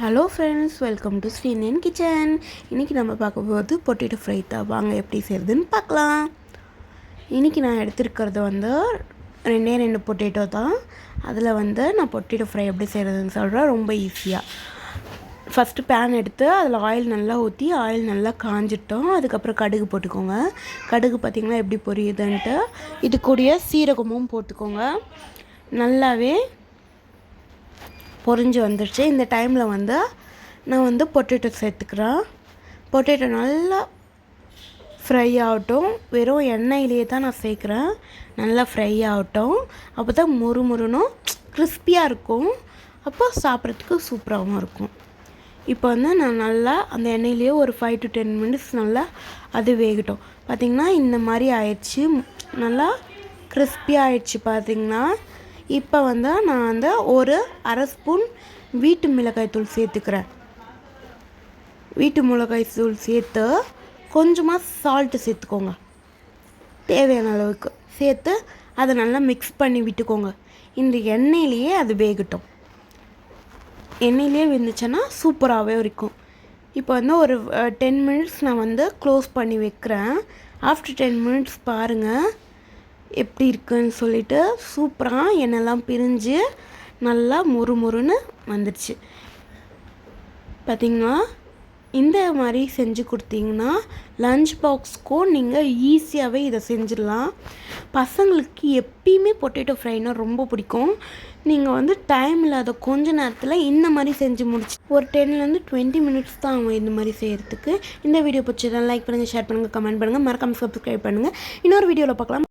Hello friends welcome to Sriniyan kitchen இன்றைக்கி நம்ம பார்க்க போகிறது பொட்டேட்டோ ஃப்ரை தான். வாங்க எப்படி செய்கிறதுன்னு பார்க்கலாம். இன்றைக்கி நான் எடுத்திருக்கிறது வந்து ரெண்டே ரெண்டு பொட்டேட்டோ தான். அதில் வந்து நான் பொட்டேட்டோ ஃப்ரை எப்படி செய்கிறதுன்னு சொல்கிறேன் ரொம்ப ஈஸியாக ஃபஸ்ட்டு பேன் எடுத்து அதில் ஆயில் நல்லா ஊற்றி ஆயில் நல்லா காஞ்சிட்டோம். அதுக்கப்புறம் கடுகு போட்டுக்கோங்க. கடுகு பார்த்திங்கன்னா எப்படி பொரியுதுன்ட்டு. இது கூடிய சீரகமும் போட்டுக்கோங்க. நல்லாவே பொறிஞ்சு வந்துடுச்சு இந்த டைமில் வந்து நான் வந்து பொட்டேட்டோ சேர்த்துக்கிறேன். பொட்டேட்டோ நல்லா ஃப்ரை ஆகட்டும். வெறும் எண்ணெயிலேயே தான் நான் சேர்க்குறேன். நல்லா ஃப்ரை ஆகட்டும். அப்போ தான் முறு முறுனும் கிறிஸ்பியாக இருக்கும். அப்போ சாப்பிட்றதுக்கு சூப்பராகவும் இருக்கும். இப்போ வந்து நான் நல்லா அந்த எண்ணெயிலேயே ஒரு ஃபைவ் டு டென் மினிட்ஸ் நல்லா அது வேகட்டும். பார்த்திங்கன்னா இந்த மாதிரி ஆயிடுச்சு. நல்லா கிறிஸ்பி ஆயிடுச்சு பார்த்திங்கன்னா இப்போ வந்து நான் வந்து ஒரு அரை ஸ்பூன் வீட்டு மிளகாய் தூள் சேர்த்துக்கிறேன். வீட்டு மிளகாய் தூள் சேர்த்து கொஞ்சமாக சால்ட்டு சேர்த்துக்கோங்க. தேவையான அளவுக்கு சேர்த்து அதை நல்லா மிக்ஸ் பண்ணி விட்டுக்கோங்க. இந்த எண்ணெயிலேயே அது வேகட்டும். எண்ணெயிலே வெந்துச்சுன்னா சூப்பராகவே இருக்கும். இப்போ வந்து ஒரு டென் மினிட்ஸ் நான் வந்து க்ளோஸ் பண்ணி வைக்கிறேன். ஆஃப்டர் டென் மினிட்ஸ் பாருங்கள் எப்படி இருக்குன்னு சொல்லிட்டு சூப்பராக எண்ணெய்லாம் பிரிஞ்சு நல்லா மொறு மொறுன்னு வந்துடுச்சு பார்த்திங்கன்னா இந்த மாதிரி செஞ்சு கொடுத்தீங்கன்னா லஞ்ச் பாக்ஸ்க்கும் நீங்கள் ஈஸியாகவே இதை செஞ்சிடலாம். பசங்களுக்கு எப்பயுமே பொட்டேட்டோ ஃப்ரைனா ரொம்ப பிடிக்கும். நீங்கள் வந்து டைம் இல்லாத கொஞ்ச நேரத்தில் இந்த மாதிரி செஞ்சு முடிச்சு ஒரு டென்லேருந்து டுவெண்ட்டி மினிட்ஸ் தான் ஆகும் இந்த மாதிரி செய்கிறதுக்கு இந்த வீடியோ பிடிச்சதான் லைக் பண்ணுங்கள் ஷேர் பண்ணுங்கள் கமெண்ட் பண்ணுங்கள் மறக்காமல் சப்ஸ்கிரைப் பண்ணுங்கள் இன்னொரு வீடியோவில் பார்க்கலாம்.